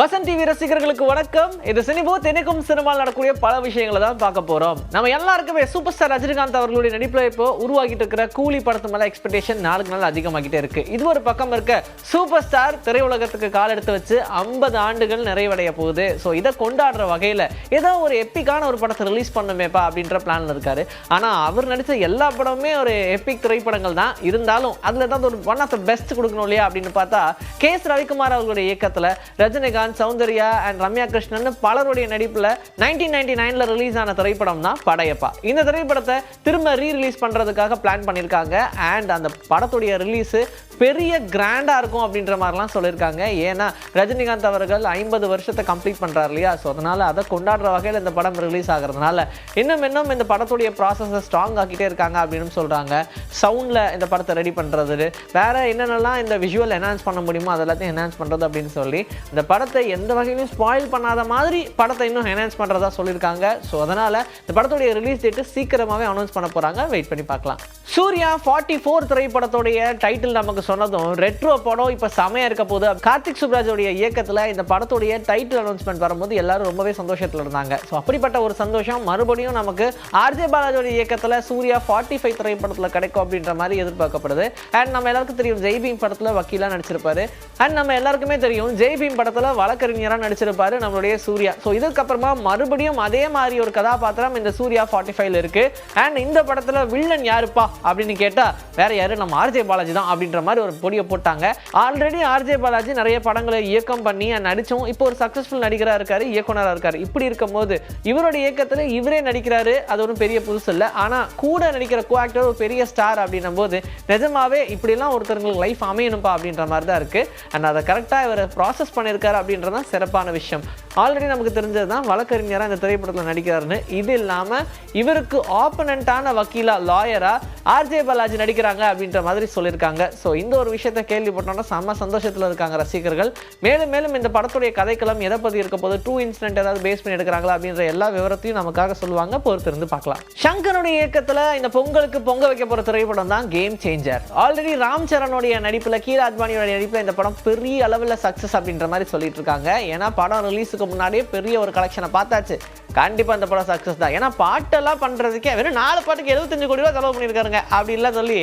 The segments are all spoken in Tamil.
வசந்த் டிவி ரசிகர்களுக்கு வணக்கம். இது சினிபூத் எனக்கும் சினிமாவில் நடக்கக்கூடிய பல விஷயங்களை தான் பார்க்க போறோம். நம்ம எல்லாருக்குமே சூப்பர் ஸ்டார் ரஜினிகாந்த் அவர்களுடைய நடிப்புல இப்போ உருவாகிட்டு இருக்கிற கூலி படத்து மேலே எக்ஸ்பெக்டேஷன் நாளுக்கு நாள் அதிகமாகிட்டே இருக்கு. இது ஒரு பக்கம் இருக்க சூப்பர் ஸ்டார் திரையுலகத்துக்கு கால் எடுத்து வச்சு ஐம்பது ஆண்டுகள் நிறைவடைய போகுது. ஸோ இதை கொண்டாடுற வகையில் ஏதோ ஒரு எப்பிக்கான ஒரு படத்தை ரிலீஸ் பண்ணுமேப்பா அப்படின்ற பிளான்ல இருக்காரு. ஆனா அவர் நடித்த எல்லா படமுமே ஒரு எப்பிக் திரைப்படங்கள் தான். இருந்தாலும் அதில் ஏதாவது ஒரு ஒன் ஆஃப் த பெஸ்ட் கொடுக்கணும் இல்லையா அப்படின்னு பார்த்தா கே எஸ் ரவிக்குமார் அவர்களுடைய இயக்கத்தில் ரஜினிகாந்த் சௌந்தர்யா அண்ட் ரம்யா கிருஷ்ணன் பலருடைய நடிப்புல நைன்டீன் நைன்டி நைன்ல ரிலீஸ் ஆன திரைப்படம் தான் படையப்பா. இந்த திரைப்படத்தை திரும்ப ரீ ரிலீஸ் பண்றதுக்காக பிளான் பண்ணியிருக்காங்க அண்ட் அந்த படத்துடைய ரிலீஸ் பெரிய கிராண்டாக இருக்கும் அப்படின்ற மாதிரிலாம் சொல்லியிருக்காங்க. ஏன்னா ரஜினிகாந்த் அவர்கள் ஐம்பது வருஷத்தை கம்ப்ளீட் பண்ணுறாரு இல்லையா? ஸோ அதனால் அதை கொண்டாடுற வகையில் இந்த படம் ரிலீஸ் ஆகிறதுனால இன்னும் இன்னும் இந்த படத்துடைய ப்ராசஸை ஸ்ட்ராங் ஆக்கிட்டே இருக்காங்க அப்படின்னு சொல்கிறாங்க சவுண்டில் இந்த படத்தை ரெடி பண்ணுறது வேற என்னென்னலாம் இந்த விஷுவல் என்ஹான்ஸ் பண்ண முடியுமோ அது எல்லாத்தையும் என்ஹான்ஸ் பண்ணுறது அப்படின்னு சொல்லி இந்த படத்தை எந்த வகையிலும் ஸ்பாயில் பண்ணாத மாதிரி படத்தை இன்னும் என்ஹான்ஸ் பண்ணுறதா சொல்லியிருக்காங்க. ஸோ அதனால் இந்த படத்துடைய ரிலீஸ் டேட்டு சீக்கிரமாகவே அனௌன்ஸ் பண்ண போகிறாங்க வெயிட் பண்ணி பார்க்கலாம். சூர்யா ஃபார்ட்டி ஃபோர் திரைப்படத்துடைய டைட்டில் நமக்கு சொன்னதும் ரெட்ரோ படம் இப்போ செமையாக இருக்க போது கார்த்திக் சுப்ராஜோடைய இயக்கத்தில் இந்த படத்துடைய டைட்டில் அனௌன்ஸ்மெண்ட் வரும்போது எல்லாரும் ரொம்பவே சந்தோஷத்தில் இருந்தாங்க. ஸோ அப்படிப்பட்ட ஒரு சந்தோஷம். மறுபடியும் நமக்கு ஆர்ஜே பாலாஜோடைய இயக்கத்தில் சூர்யா ஃபார்ட்டி ஃபைவ் திரைப்படத்தில் கிடைக்கும் அப்படின்ற மாதிரி எதிர்பார்க்கப்படுது. அண்ட் நம்ம எல்லாருக்கும் தெரியும் ஜெய்பீம் படத்தில் வக்கீலாக நடிச்சிருப்பாரு. அண்ட் நம்ம எல்லாருக்குமே தெரியும் ஜெய்பீம் படத்தில் வழக்கறிஞராக நடிச்சிருப்பாரு நம்மளுடைய சூர்யா. ஸோ இதுக்கப்புறமா மறுபடியும் அதே மாதிரி ஒரு கதாபாத்திரம் இந்த சூர்யா ஃபார்ட்டி ஃபைவ்ல இருக்கு. அண்ட் இந்த படத்தில் வில்லன் யாருப்பா அப்படின்னு கேட்டால் வேற யாரு? நம்ம ஆர்ஜே பாலாஜி தான் அப்படின்ற மாதிரி ஒரு பொடியை போட்டாங்க. ஆல்ரெடி ஆர்ஜே பாலாஜி நிறைய படங்களை இயக்கம் பண்ணி and இப்போ ஒரு சக்ஸஸ்ஃபுல் நடிகராக இருக்காரு இயக்குனராக இருக்காரு. இப்படி இருக்கும்போது இவரோட இயக்கத்தில் இவரே நடிக்கிறாரு அது ஒன்றும் பெரிய புதுசு இல்லை. ஆனால் கூட நடிக்கிற கோ ஆக்டர் ஒரு பெரிய ஸ்டார் அப்படின்னும் போது நிஜமாவே இப்படிலாம் ஒருத்தருக்கு லைஃப் அமையணும்ப்பா அப்படின்ற மாதிரி தான் இருக்கு. அண்ட் அதை கரெக்டாக இவர் ப்ராசஸ் பண்ணியிருக்காரு அப்படின்றது தான் சிறப்பான விஷயம். ஆல்ரெடி நமக்கு தெரிஞ்சது தான் வழக்கறிஞராக இந்த திரைப்படத்தில் நடிக்கிறாருன்னு. இது இல்லாமல் இவருக்கு ஆப்பனண்ட்டான வக்கீலா லாயரா ஆர்ஜே பாலாஜி நடிக்கிறாங்க அப்படின்ற மாதிரி சொல்லியிருக்காங்க. ஸோ இந்த ஒரு விஷயத்தை கேள்விப்பட்டோம்னா செம்ம சந்தோஷத்தில் இருக்காங்க ரசிகர்கள். மேலும் மேலும் இந்த படத்துடைய கதைக்களம் எதை பற்றி இருக்க போது டூ இன்சிடென்ட் ஏதாவது பேஸ் பண்ணி எடுக்கிறாங்களா அப்படின்ற எல்லா விவரத்தையும் நமக்காக சொல்லுவாங்க. பொறுத்திருந்து பார்க்கலாம். சங்கருடைய இயக்கத்தில் இந்த பொங்கலுக்கு பொங்க வைக்க போகிற திரைப்படம் தான் கேம் சேஞ்சர் ஆல்ரெடி ராம் சரணுடைய நடிப்பில் கீர அத்வானியோட நடிப்பில் இந்த படம் பெரிய அளவில் சக்ஸஸ் அப்படின்ற மாதிரி சொல்லிட்டு இருக்காங்க. ஏன்னா படம் ரிலீஸுக்கு முன்னாடியே பெரிய ஒரு கலெக்ஷனை பார்த்தாச்சு. கண்டிப்பாக இந்த படம் சக்ஸஸ் தான். ஏன்னா பாட்டெல்லாம் பண்ணுறதுக்கே வெறும் நாலு பாட்டுக்கு எழுபத்தஞ்சு கோடி ரூபா செலவு பண்ணியிருக்காருங்க. அப்படின்லாம் சொல்லி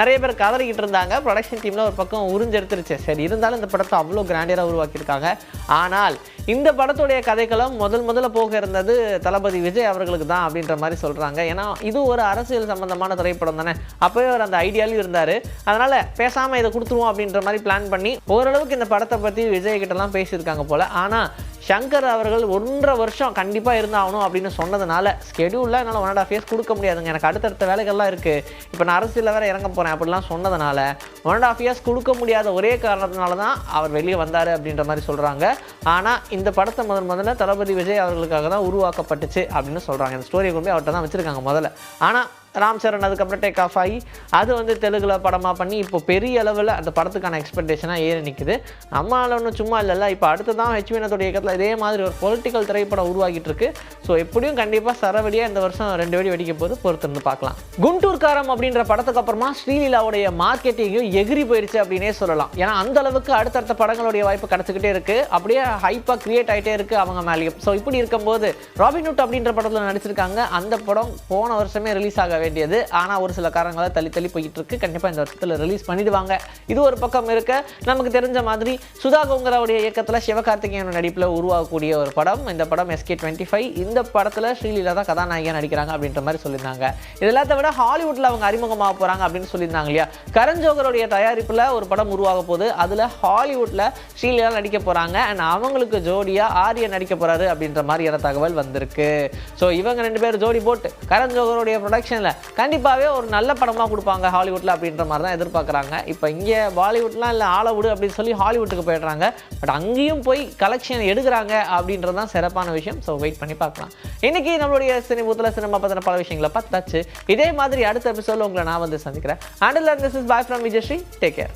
நிறைய பேர் கதறிக்கிட்டு இருந்தாங்க. ப்ரொடக்ஷன் டீமில் ஒரு பக்கம் உறிஞ்செடுத்துருச்சு. சரி இருந்தாலும் இந்த படத்தை அவ்வளோ கிராண்டியராக உருவாக்கியிருக்காங்க. ஆனால் இந்த படத்துடைய கதைக்களம் முதல் முதல்ல போக இருந்தது தளபதி விஜய் அவர்களுக்கு தான் அப்படின்ற மாதிரி சொல்கிறாங்க ஏன்னா இது ஒரு அரசியல் சம்பந்தமான திரைப்படம் தானே. அப்போவே அவர் அந்த ஐடியாலையும் இருந்தார். அதனால் பேசாமல் இதை கொடுத்துருவோம் அப்படின்ற மாதிரி பிளான் பண்ணி ஓரளவுக்கு இந்த படத்தை பற்றி விஜய் கிட்டலாம் பேசியிருக்காங்க போல். ஆனால் சங்கர் அவர்கள் ஒன்றரை வருஷம் கண்டிப்பாக இருந்தாகணும் அப்படின்னு சொன்னதுனால ஸ்கெடியூலில் என்னால் ஒன் அண்ட் ஆஃப் இயர்ஸ் கொடுக்க முடியாதுங்க. எனக்கு அடுத்தடுத்த வேலைகள்லாம் இருக்குது இப்போ நான் அரசியலில் வேறு இறங்க போகிறேன் அப்படிலாம் சொன்னதுனால ஒன் அண்ட் ஆஃப் இயர்ஸ் கொடுக்க முடியாத ஒரே காரணத்தினால தான் அவர் வெளியே வந்தார் அப்படின்ற மாதிரி சொல்கிறாங்க ஆனால் இந்த படத்தை முதன் முதல்ல தளபதி விஜய் அவர்களுக்காக தான் உருவாக்கப்பட்டுச்சு அப்படின்னு சொல்கிறாங்க இந்த ஸ்டோரியை கொண்டு அவர்கிட்ட தான் வச்சுருக்காங்க முதல்ல. ஆனால் ராம் சரண் அதுக்கப்புறம் டேக் ஆஃப் ஆகி அது வந்து தெலுங்கில் படமாக பண்ணி இப்போ பெரிய அளவில் அந்த படத்துக்கான எக்ஸ்பெக்டேஷனாக ஏறி நிற்குது நம்மளால ஒன்றும் சும்மா இல்லைல்ல. இப்போ அடுத்து தான் ஹெச்வினத்தோட இயக்கத்தில் இதே மாதிரி ஒரு பொலிட்டிக்கல் திரைப்படம் உருவாகிட்டு இருக்கு. ஸோ எப்படியும் கண்டிப்பாக சரவெடியாக இந்த வருஷம் ரெண்டு வெடி வெடிக்க போது பொறுத்திருந்து பார்க்கலாம். குண்டூர்காரம் அப்படின்ற படத்துக்கு அப்புறமா ஸ்ரீலீலாவுடைய மார்க்கெட்டிங்கும் எகிரி போயிருச்சு அப்படின்னே சொல்லலாம். ஏன்னா அந்த அளவுக்கு அடுத்தடுத்த படங்களுடைய வாய்ப்பு கிடச்சிக்கிட்டே இருக்குது அப்படியே ஹைப்பாக கிரியேட் ஆகிட்டே இருக்குது அவங்க மேலேயும். ஸோ இப்படி இருக்கும்போது ராபின்ஹுட் அப்படின்ற படத்தில் நடிச்சிருக்காங்க. அந்த படம் போன வருஷமே ரிலீஸ் ஆக வேண்டியது. ஆனால் ஒரு சில காரணங்களாக தள்ளி தள்ளி போயிட்டு இருக்கு கண்டிப்பாக இந்த வருஷத்தில் ரிலீஸ் பண்ணிடுவாங்க. இது ஒரு பக்கம் இருக்க நமக்கு தெரிஞ்ச மாதிரி சுதா கோங்கராவுடைய இயக்கத்தில் சிவகார்த்திகேயன் நடிப்பில் உருவாகக்கூடிய ஒரு படம். இந்த படம் எஸ்கே டுவெண்ட்டி ஃபைவ் இந்த படத்தில் ஸ்ரீலீலா தான் கதாநாயகியாக நடிக்கிறாங்க அப்படின்ற மாதிரி சொல்லியிருந்தாங்க. இது எல்லாத்த விட ஹாலிவுட்டில் அவங்க அறிமுகமாக போகிறாங்க அப்படின்னு சொல்லியிருந்தாங்க இல்லையா? கரண் ஜோகருடைய தயாரிப்பில் ஒரு படம் உருவாக போகுது. அதில் ஹாலிவுட்டில் ஸ்ரீலீலா நடிக்க போகிறாங்க அண்ட் அவங்களுக்கு ஜோடியாக ஆரிய நடிக்க போகிறாரு அப்படின்ற மாதிரியான தகவல் வந்திருக்கு. ஸோ இவங்க ரெண்டு பேர் ஜோடி போட்டு கரண் ஜோகருடைய ப்ரொடக்ஷனில் கண்டிப்பாகவே ஒரு நல்ல படமாக கொடுப்பாங்க ஹாலிவுட்டில் அப்படின்ற மாதிரி தான் எதிர்பார்க்குறாங்க. இப்போ இங்கே பாலிவுட்லாம் இல்லை ஆலவுட் அப்படின்னு சொல்லி ஹாலிவுட்டுக்கு போயிடுறாங்க. பட் அங்கேயும் போய் கலெக்ஷன் எடுக்கிறாங்க அப்படின்றது தான் சிறப்பான விஷயம். ஸோ வெயிட் பண்ணி பார்க்கலாம். இன்னைக்கு நம்மளுடைய சினிமூத்தில் சினிமா பற்றின பல விஷயங்களை பார்த்தாச்சு. இதே மாதிரி அடுத்த எபிசோடில் உங்களை நான் வந்து சந்திக்கிறேன். And this is boy from Vijayasri take care